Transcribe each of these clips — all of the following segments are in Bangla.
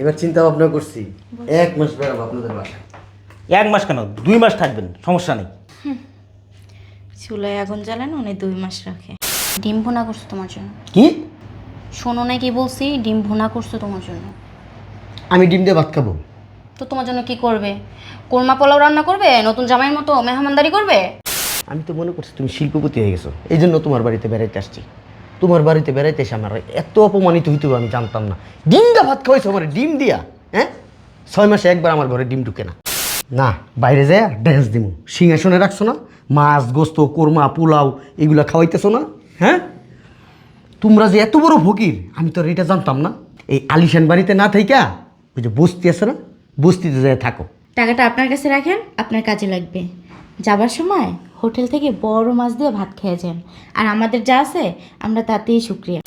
এবার চিন্তা ভাবনা করছি এক মাস বেড়াবো আপনাদের বাসায়। এক মাস কেন? দুই মাস থাকবেন সমস্যা নেই। চুলায় আগুন জ্বালানো উনি দুই মাস রাখে। ডিম ভুনা করছ তোমার জন্য। কি? শোনো না কি বলছি ডিম ভুনা করছ তোমার জন্য। আমি ডিম দিয়ে ভাত খাব। তো তোমার জন্য কি করবে? কোরমা পোলাও রান্না করবে? নতুন জামাইয়ের মতো মেহমানদারি করবে? আমি তো মনে করছি তুমি শিল্পপতি হয়ে গেছো। এই জন্য তোমার বাড়িতে বেড়াইতে আসছি। তোমার বাড়িতে বেড়াইতে এসে আমার এত অপমানিত হইতে আমি জানতাম না। ডিম দা ভাত খাওয়াইছো আমার ডিম দিয়া হ্যাঁ? ছয় মাসে একবার আমার ঘরে ডিম ঢুকে না। না, বাইরে যায় ড্যান্স দিমু। সিংহাসনে রাখছো না? মাছ, গোস্ত, কোরমা, পোলাও এগুলো খাওয়াইতেছো না? হ্যাঁ? তোমরা যে এত বড় ফকির, আমি তো এটা জানতাম না। এই আলিশান বাড়িতে না থাইকা, ওই যে বস্তি আছে না, বস্তিতে যায় থাকো। টাকাটা আপনার কাছে রাখেন, আপনার কাজে লাগবে। যাবার সময় হোটেল থেকে বড় মাছ দিয়ে ভাত খেয়ে যান। আর আমাদের যা আছে, আমরা তাতেই শুক্রিয়া।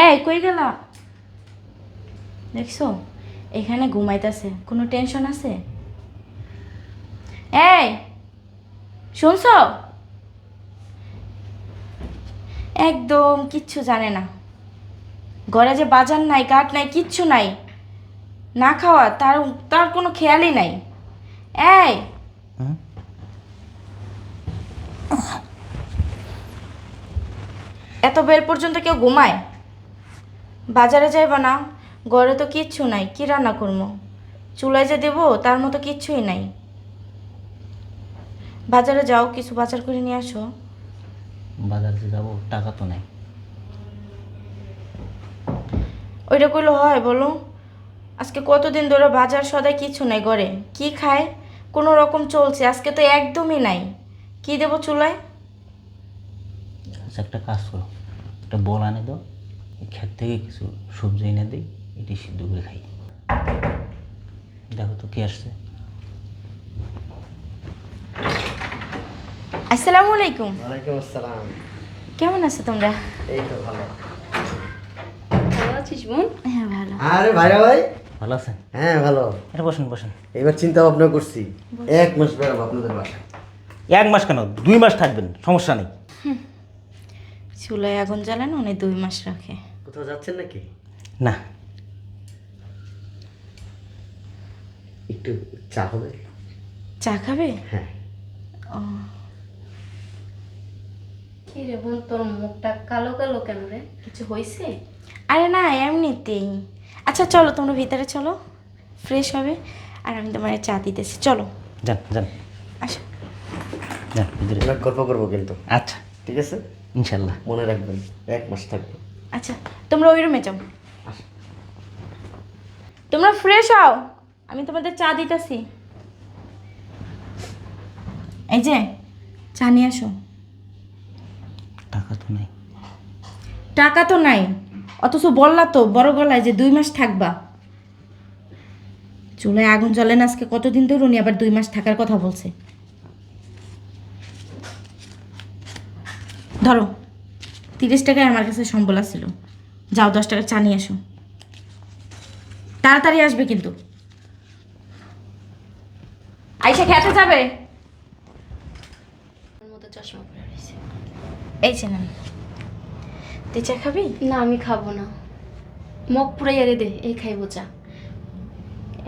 এই, কই গেল? দেখছ? এখানে ঘুমাইতেছে। কোনো টেনশন আছে? এই, শুনছো? একদম কিচ্ছু জানে না। ঘরে যে বাজার নাই, কাঠ নাই, কিচ্ছু নাই। না খাওয়া, তার তার কোনো খেয়ালই নাই। এই এত বেল পর্যন্ত কেউ ঘুমায়? বাজারে যাইবা না ঘরে তো কিচ্ছু নাই কি রান্না করব চুলায় যে দেবো তার মতো কিচ্ছুই নাই। বাজারে যাও কিছু বাজার করে নিয়ে আসো। বাজারে যাব টাকা তো নাই। ওইটা করলে হয় বলো। আজকে কতদিন ধরে বাজার সদাই কিছু নাই ঘরে। কি খায়? কোনো রকম চলছে আজকে তো একদমই নাই। কি দেবো চুলায়? আচ্ছা একটা কাজ করো। একটা বল আনে দাও এই ক্ষেত থেকে কিছু সবজি এনে দিই এটি সিদ্ধ করে খাই। দেখো তো কে আসছে। আসসালামু আলাইকুম। ওয়ালাইকুম আসসালাম। কেমন আছো তোমরা? এই তো ভালো। ভালো আছিস বোন? হ্যাঁ ভালো। আরে ভাইরা ভাই। ভালো আছেন? হ্যাঁ ভালো। এটা বসেন বসেন। এবার চিন্তা ভাবনা করছি এক মাস বেড়াবো আপনাদের বাসায়। এক মাস কেন? দুই মাস থাকবেন সমস্যা নেই। চুলায় আগুন জ্বালান উনি দুই মাস রাখে। কোথাও যাচ্ছেন নাকি? না। একটু চা হবে? চা খাবে? হ্যাঁ। ও। কি রে বোন তোর মুখটা কালো কালো কেন রে? কিছু হয়েছে আরে না এমনিতেই। আচ্ছা চলো তোমরা ভিতরে চলো। ফ্রেশ হবে। আর আমি তোমার চা দিতেছি। চলো। যান যান। আসো। যান ভিতরে। গল্প করব কিন্তু। আচ্ছা। ঠিক আছে? ইনশাল্লাহ মনে রাখবেন এক মাস থাকব। আচ্ছা তোমরা ওই রুমে যাও। তোমরা ফ্রেশ হও। আমি তোমাদের চা দিতেছি। এই যে চা নিয়ে আসো। টাকা তো নাই। টাকা তো নাই। অথচ বললা তো বড় গলায় যে দুই মাস থাকবা। চুলায় আগুন জ্বলে না আজকে কতদিন ধরে উনি আবার দুই মাস থাকার কথা বলছে। ধরো তিরিশ টাকায় আমার কাছে সম্বল ছিল যাও দশ টাকা চা নিয়ে আসো। তাড়াতাড়ি আসবে কিন্তু। আইসা খেতে যাবে? চশমা পরে রয়েছে। এই যে তুই চা খাবি? না আমি খাব না। মুখ পুরাই এরে দে এই খাইবো চা।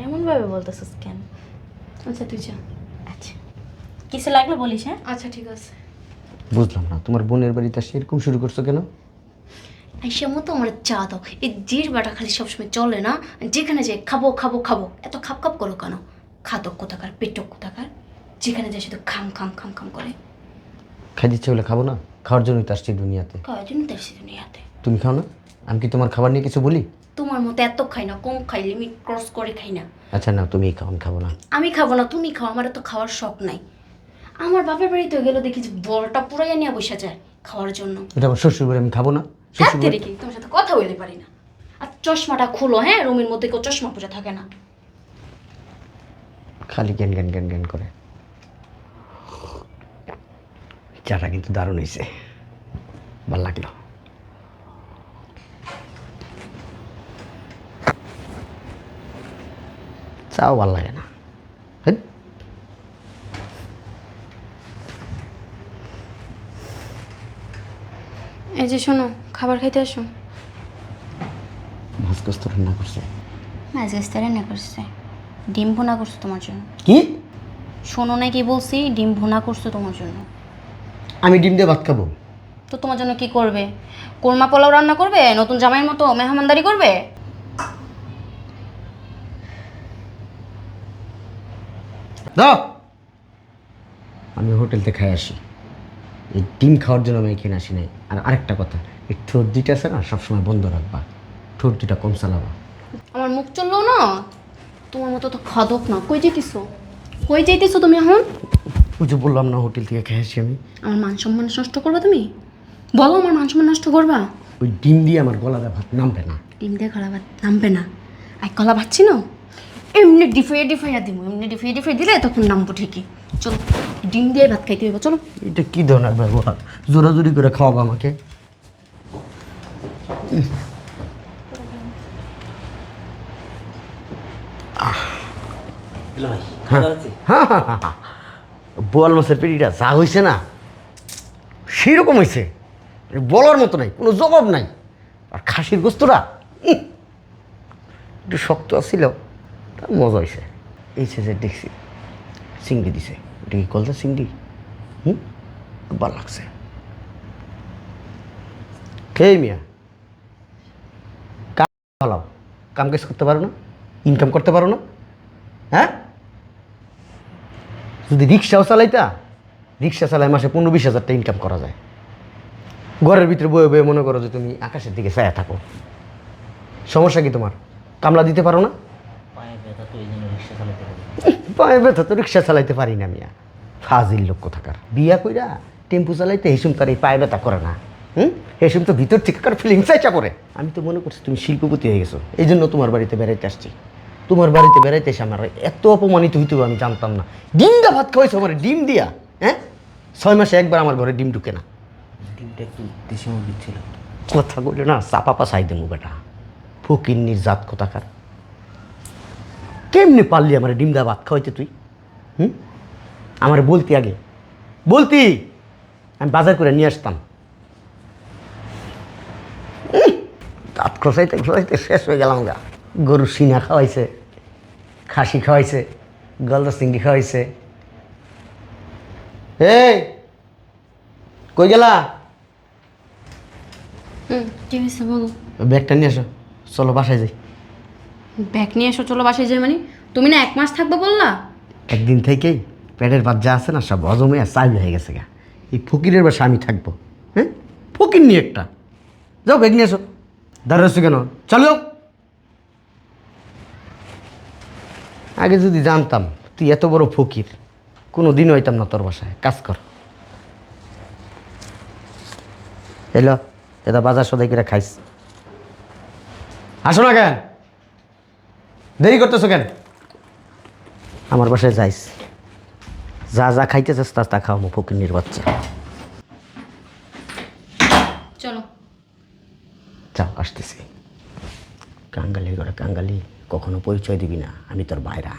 এমনভাবে বলতেছিস কেন? আচ্ছা তুই চা। আচ্ছা। কিছু লাগলে বলিস হ্যাঁ? আচ্ছা ঠিক আছে। বুঝলাম না তোমার বোনের বাড়িতে আসে এরকম শুরু করছ কেন? আইসা মতো আমার চা দাও এই জির বাটা খালি সবসময় চলে না যেখানে যে খাব খাব খাব এত খাপ খাপ করো কেন? খাদক কোথাকার পেটক কোথাকার যেখানে যায় শুধু খাম খাম খাম খাম করে। খাই দিচ্ছে বলে খাব না খাওয়ার জন্যই তো আসছি দুনিয়াতে। খাওয়ার জন্য কয়দিন দেখছি দুনিয়াতে। তুমি খাও না? আমি কি তোমার খাবার নিয়ে কিছু বলি? তোমার মতো এত খাই না কম খাই লিমিট ক্রস করে খাই না। আচ্ছা না তুমি খাও আমি খাব না। আমি খাব না তুমি খাও আমার তো খাওয়ার শখ নাই। আমার বাপের বাড়িতে গেলে দেখি বড়টা পুরাইয়া নিয়ে বসে যায় খাওয়ার জন্য। এটা আমার শ্বশুর বাড়ি আমি খাব না। শ্বশুর বাড়ি তোমার সাথে কথা বলতে পারি না। আর চশমাটা খুলো হ্যাঁ? রুমের মধ্যে কেউ চশমা পরে থাকে না। খালি জ্ঞান জ্ঞান জ্ঞান জ্ঞান করে। চাটা কিন্তু দারুণ হয়েছে ভালো লাগল। চাও ভালো লাগে না। এই যে শোনো খাবার খাইতে আসো। মাছ কষ্ট রান্না করছে। মাছ গাছটা রান্না করছে। ডিম ভুনা করছে তোমার জন্য। কি? শোনো না কি বলছি ডিম ভুনা করছে তোমার জন্য। আমি ডিম দিয়ে ভাত খাব। তো তোমার জন্য কি করবে? কোরমা পোলাও রান্না করবে? নতুন জামাইয়ের মতো মেহমানদারি করবে? দাও। আমি হোটেল থেকে খাই আসি। এই ডিম খাওয়ার জন্য আমি এখানে আসি নাই। আর আরেকটা কথা এই ঠোঁট দুইটা আছে না সবসময় বন্ধ রাখবা। ঠোঁট কম চালাবা আমার মুখ চলল না? তোমার মতো তো খাদক না। কই যেতেছো কই যেতেছো তুমি এখন? ওই যে বললাম না হোটেল থেকে খেয়ে আসি আমি। আমার মান সম্মান নষ্ট করবা তুমি? বলো আমার মান সম্মান নষ্ট করবা? ওই ডিম দিয়ে আমার গলাটা ভাত নামবে না। ডিম দিয়ে গলা ভাত নামবে না। আর কলা ভাবছি না? এমনি ডিফাইয়া ডিফাইয়া দিব এমনি ডিফাইয়া ডিফাই দিলে তখন নামবো ঠিকই। চলো ডিম দিয়ে ভাত খাইতে হইব চলো। এটা কি ধরনের ব্যবহার? জোরাজোরি করে খাওয়াবো আমাকে। হ্যাঁ। বোয়াল মাছের পেটিটা যা হয়েছে না সেই রকম হয়েছে বলার মতো নাই কোনো জবাব নাই। আর খাসির গোস্তটা উম, একটু শক্ত আছিল। তার মজা হয়েছে এই যে দেখছি, চিংড়ি দিছে। এটা কি কলতা চিংড়ি? হুম? ভালো লাগছে। এই মিয়া? কাম ভালো। কাম কাজ করতে পারো না? ইনকাম করতে পারো না? হ্যাঁ? যদি রিক্সাও চালাইতা, রিক্সা চালাই মাসে পনেরো বিশ হাজারটা ইনকাম করা যায়। ঘরের ভিতরে বয়ে বয়ে মনে করো যে তুমি আকাশের দিকে ছায়া থাকো। সমস্যা কি তোমার? কামলা দিতে পারো না? পায়ে ব্যথা তো রিক্সা চালাতে পারি পায়ে ব্যথা তো রিক্সা চালাইতে পারি না মিয়া। ফাজিল লোক থাকার বিয়া কইরা টেম্পু চালাইতে হেসুম তার এই পায়ে ব্যথা করে না। হুম? হেসুম তো ভিতর থেকে কার ফিলিংস চাইচা করে আমি তো মনে করছি তুমি শিল্পপতি হয়ে গেছো। এই জন্য তোমার বাড়িতে বেড়াইতে আসছি। তোমার বাড়িতে বেড়াইতে এসে আমার এত অপমানিত হইতে আমি জানতাম না। ডিম দা ভাত খাওয়াইছো আমার ডিম দিয়া হ্যাঁ? ছয় মাসে একবার আমার ঘরে ডিম ঢুকে না। ডিমটা একটু দেশি মুরগির ছিল। কথা বলে না চাপা পাশাই দেবো বেটা। ফকিন্নির জাত কোথাকার। কেমনে পারলি আমার ডিম দা ভাত খাওয়াইতে তুই? হুম? আমার বলতি আগে। বলতি? আমি বাজার করে নিয়ে আসতাম। দাঁত খসাইতে খসাইতে শেষ হয়ে গেলাম গা। গরু সিনা খাওয়াইছে খাসি খাওয়াইছে গলদা চিংড়ি খাওয়াইছে। এই কই গেলা? ব্যাগটা নিয়ে আসো। চলো বাসায় যাই। ব্যাগ নিয়ে এসো, চলো বাসায় যাই মানে। তুমি না এক মাস থাকবে বললা? একদিন থেকেই পেটের বাচ্চা আছে না সব হজমে চাইল হয়ে গেছে গা। এই ফকিরের বাসা আমি থাকব হ্যাঁ? ফকির নিয়ে একটা। যাও, ব্যাগ নিয়ে এসো। দাঁড়াচ্ছ কেন? চলো। আগে যদি জানতাম তুই এত বড় ফকির কোনো দিন হইতাম না তোর বাসায়। কাজ কর। এলো এটা বাজার সদাই করে খাইস। আসো না কেন? দেরি করতেছো কেন? আমার বাসায় যাইস। যা যা খাইতে চাস তা তা খাওয়াবো ফকির বাচ্চা। চলো। যাও আসতেছি। কাঙ্গালির ঘরে কাঙ্গালি। কখনো পরিচয় দিবি না আমি তোর বাইরা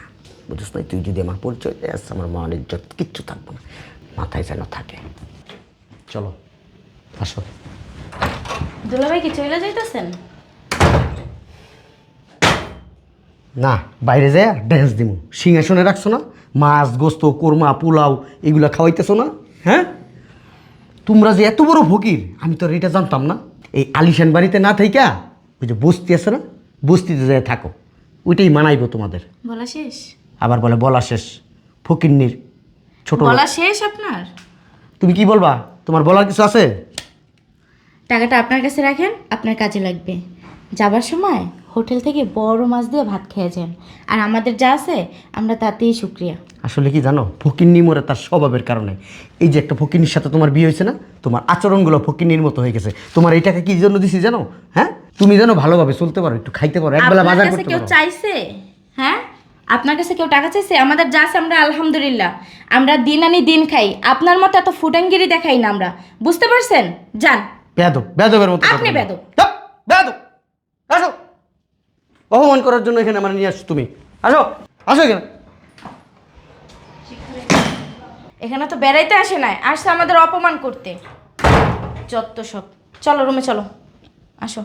বুঝিস না তুই যদি আমার পরিচয় দেয় আমার মান ইজ্জত কিচ্ছু থাকব না। মাথায় যেন থাকে। চলো আসো। দুলাভাই কি চলে যাইতেছেন? না বাইরে যায় ড্যান্স দিমু। সিংহাসনে রাখছো না? মাছ গোস্ত কোরমা পোলাও এগুলো খাওয়াইতেছো না? হ্যাঁ? তোমরা যে এত বড় ফকির আমি তো এটা জানতাম না। এই আলিশান বাড়িতে না থাইকা ওই যে বস্তি আছে না বস্তিতে যায় থাকো। ওইটাই মানাইবো তোমাদের। বলা শেষ? আবার বলে বলা শেষ। ফকিরনির ছোট বলা শেষ আপনার? তুমি কি বলবা? তোমার বলার কিছু আছে? টাকাটা আপনার কাছে রাখেন আপনার কাজে লাগবে। যাবার সময় হোটেল থেকে বড় মাছ দিয়ে ভাত খেয়ে যান। আর আমাদের যা আছে আমরা তাতেই শুক্রিয়া। আসলে কি জানো? ফকিন্নি মরে তার স্বভাবের কারণে। এই যে একটা ফকিন্নির সাথে তোমার বিয়ে হয়েছে না তোমার আচরণগুলো ফকিন্নির মতো হয়ে গেছে। তোমার এই টাকা কি জন্য দিছি জানো? হ্যাঁ? তুমি যেন ভালোভাবে চলতে পারো একটু খাইতে পারো একবেলা বাজার করতে কেউ চাইছে? হ্যাঁ? আপনার কাছে কেউ টাকা চাইছে? আমাদের যা আছে আমরা আলহামদুলিল্লাহ। আমরা দিন আনি দিন খাই। আপনার মতো এত ফুটাঙ্গিরি দেখাই না আমরা। বুঝতে পারছেন? যান। বেদব বেদবের মতো আপনি বলো। বেয়াদব। অপমান করার জন্য এখানে আমার নিয়ে আসছো তুমি। আসো আসো এখানে। এখানে তো বেড়াইতে আসে নাই, আসছে আমাদের অপমান করতে। যত সব। চলো, রুমে চলো। আসো।